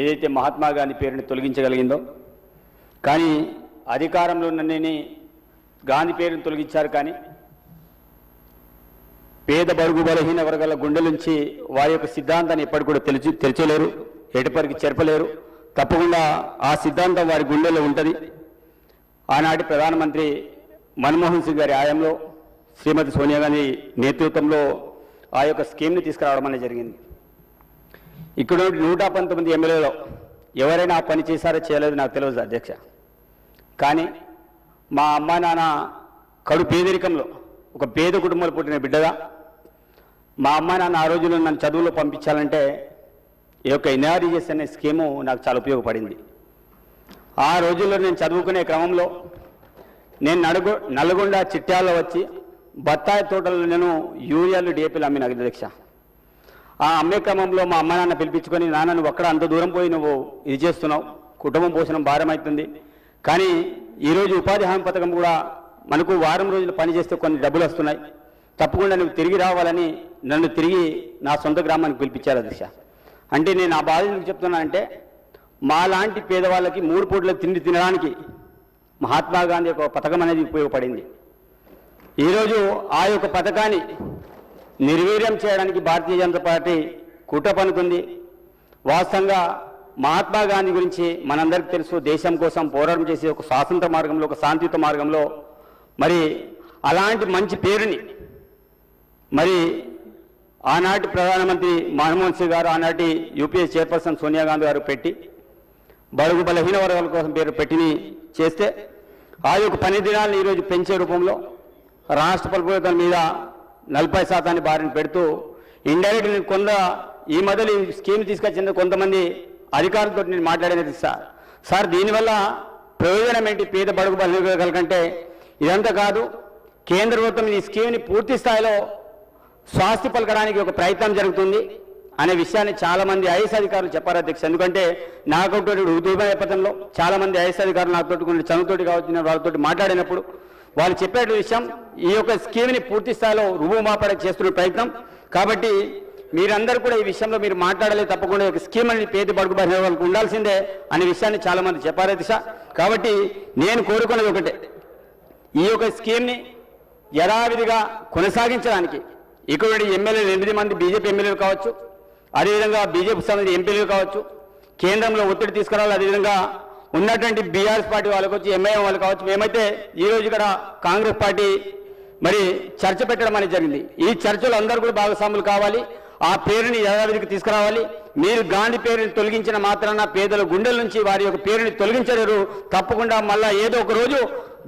ఏదైతే మహాత్మా గాంధీ పేరుని తొలగించగలిగిందో కానీ అధికారంలో ఉన్నని గాంధీ పేరును తొలగించారు కానీ పేద బరుగు బలహీన వర్గాల గుండె నుంచి వారి యొక్క సిద్ధాంతాన్ని ఎప్పటి కూడా తెలిచి తెరచలేరు ఎటుపరికి చెరపలేరు. తప్పకుండా ఆ సిద్ధాంతం వారి గుండెలో ఉంటుంది. ఆనాటి ప్రధానమంత్రి మన్మోహన్ సింగ్ గారి ఆయంలో శ్రీమతి సోనియా గాంధీ నేతృత్వంలో ఆ యొక్క స్కీమ్ని తీసుకురావడం అనేది జరిగింది. ఇక్కడ నూట పంతొమ్మిది ఎమ్మెల్యేలో ఎవరైనా పని చేశారో చేయలేదు నాకు తెలియదు అధ్యక్ష. కానీ మా అమ్మ నాన్న కడు పేదరికంలో ఒక పేద కుటుంబంలో పుట్టిన బిడ్డగా మా అమ్మ నాన్న ఆ రోజుల్లో నన్ను చదువులో పంపించాలంటే ఈ యొక్క ఎన్ఆర్ఈఎస్ అనే స్కీము నాకు చాలా ఉపయోగపడింది. ఆ రోజుల్లో నేను చదువుకునే క్రమంలో నేను నడుగు నల్గొండ చిట్యాల్లో వచ్చి బత్తాయి తోటలో నేను యూరియాలు డిఏపీలు అమ్మిన అధ్యక్ష. ఆ అమ్మే క్రమంలో మా అమ్మ నాన్న పిలిపించుకొని నాన్న నువ్వు అక్కడ అంత దూరం పోయి నువ్వు ఇది చేస్తున్నావు కుటుంబం పోషణం భారమవుతుంది కానీ ఈరోజు ఉపాధి హామీ పథకం కూడా మనకు వారం రోజులు పని చేస్తే కొన్ని డబ్బులు వస్తున్నాయి. తప్పకుండా నువ్వు తిరిగి రావాలని నన్ను తిరిగి నా సొంత గ్రామానికి పిలిపించారు అధ్యక్ష అంటే నేను ఆ బాధ ఎందుకు చెప్తున్నానంటే మా లాంటి పేదవాళ్ళకి మూడు పూట్ల తిండి తినడానికి మహాత్మా గాంధీ యొక్క పథకం అనేది ఉపయోగపడింది. ఈరోజు ఆ యొక్క పథకాన్ని నిర్వీర్యం చేయడానికి భారతీయ జనతా పార్టీ కుట్ర పనుకుంది వాస్తవంగా మహాత్మా గాంధీ గురించి మనందరికీ తెలుసు దేశం కోసం పోరాటం చేసే ఒక స్వాతంత్ర మార్గంలో ఒక శాంతియుత మార్గంలో మరి అలాంటి మంచి పేరుని మరి ఆనాటి ప్రధానమంత్రి మన్మోహన్ సింగ్ గారు ఆనాటి యూపీఏ చైర్పర్సన్ సోనియా గాంధీ గారు పెట్టి బడుగు బలహీన వర్గాల కోసం పేరు పెట్టిని చేస్తే ఆ యొక్క పని దినాలను ఈరోజు పెంచే రూపంలో రాష్ట్ర ప్రభుత్వం మీద నలభై శాతాన్ని బారిన పెడుతూ ఇండైరెక్ట్ కొంత ఈ మధ్యలో ఈ స్కీమ్ తీసుకొచ్చింది కొంతమంది అధికారులతో నేను మాట్లాడేది సార్ సార్ దీనివల్ల ప్రయోజనం ఏంటి పేద బడుగు బలహీన కంటే ఇదంతా కాదు కేంద్ర ప్రభుత్వం ఈ స్కీమ్ని పూర్తి స్థాయిలో స్వాస్థ్య పలకడానికి ఒక ప్రయత్నం జరుగుతుంది అనే విషయాన్ని చాలామంది ఐఎస్ అధికారులు చెప్పారు అధ్యక్ష ఎందుకంటే నాకు ఉద్యోగ నేపథ్యంలో చాలామంది ఐఎస్ అధికారులు నాతో కొన్ని చదువుతోటి కావచ్చు వాళ్ళతో మాట్లాడినప్పుడు వాళ్ళు చెప్పే విషయం ఈ యొక్క స్కీమ్ని పూర్తి స్థాయిలో రుభుమాపడ చేస్తున్న ప్రయత్నం. కాబట్టి మీరందరూ కూడా ఈ విషయంలో మీరు మాట్లాడలేదు తప్పకుండా ఒక స్కీమ్ అనేది పేద బడుగు బలహీన వాళ్ళకు ఉండాల్సిందే అనే విషయాన్ని చాలా మంది చెప్పారు దిశ. కాబట్టి నేను కోరుకున్నది ఒకటే. ఈ యొక్క స్కీమ్ని యథావిధిగా కొనసాగించడానికి ఇక్కడ ఎమ్మెల్యేలు ఎనిమిది మంది బీజేపీ ఎమ్మెల్యేలు కావచ్చు అదేవిధంగా బీజేపీ సంబంధించిన ఎంపీలు కావచ్చు కేంద్రంలో ఒత్తిడి తీసుకురావాలి అదేవిధంగా ఉన్నటువంటి బీఆర్ఎస్ పార్టీ వాళ్ళకి వచ్చి ఎంఐఎం వాళ్ళు కావచ్చు మేమైతే ఈ రోజు ఇక్కడ కాంగ్రెస్ పార్టీ మరి చర్చ పెట్టడం అనేది జరిగింది. ఈ చర్చలో అందరూ కూడా భాగస్వాములు కావాలి ఆ పేరుని యథావిధికి తీసుకురావాలి. మీరు గాంధీ పేరుని తొలగించిన మాత్రాన పేదల గుండెల నుంచి వారి యొక్క పేరుని తొలగించలేరు. తప్పకుండా మళ్ళా ఏదో ఒక రోజు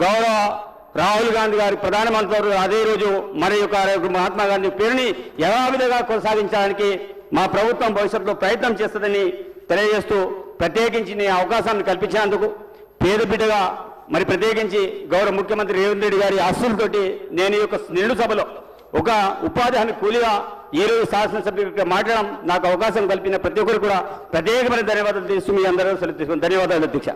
గౌరవ రాహుల్ గాంధీ గారి ప్రధానమంత్రి అదే రోజు మరి యొక్క మహాత్మా గాంధీ పేరుని యథావిధిగా కొనసాగించడానికి మా ప్రభుత్వం భవిష్యత్తులో ప్రయత్నం చేస్తుందని తెలియజేస్తూ ప్రత్యేకించి నీ అవకాశాన్ని కల్పించినందుకు పేద బిడ్డగా మరి ప్రత్యేకించి గౌరవ ముఖ్యమంత్రి రేవంత్ రెడ్డి గారి ఆస్తులతోటి నేను ఈ యొక్క నిండు సభలో ఒక ఉపాధి హామీ కూలీగా ఈ రోజు శాసనసభ్యుడిగా మాట్లాడడం నాకు అవకాశం కల్పిన ప్రతి ఒక్కరు కూడా ప్రత్యేకమైన ధన్యవాదాలు తెలుస్తూ మీ అందరూ సెలవు తీసుకుని ధన్యవాదాలు అధ్యక్ష.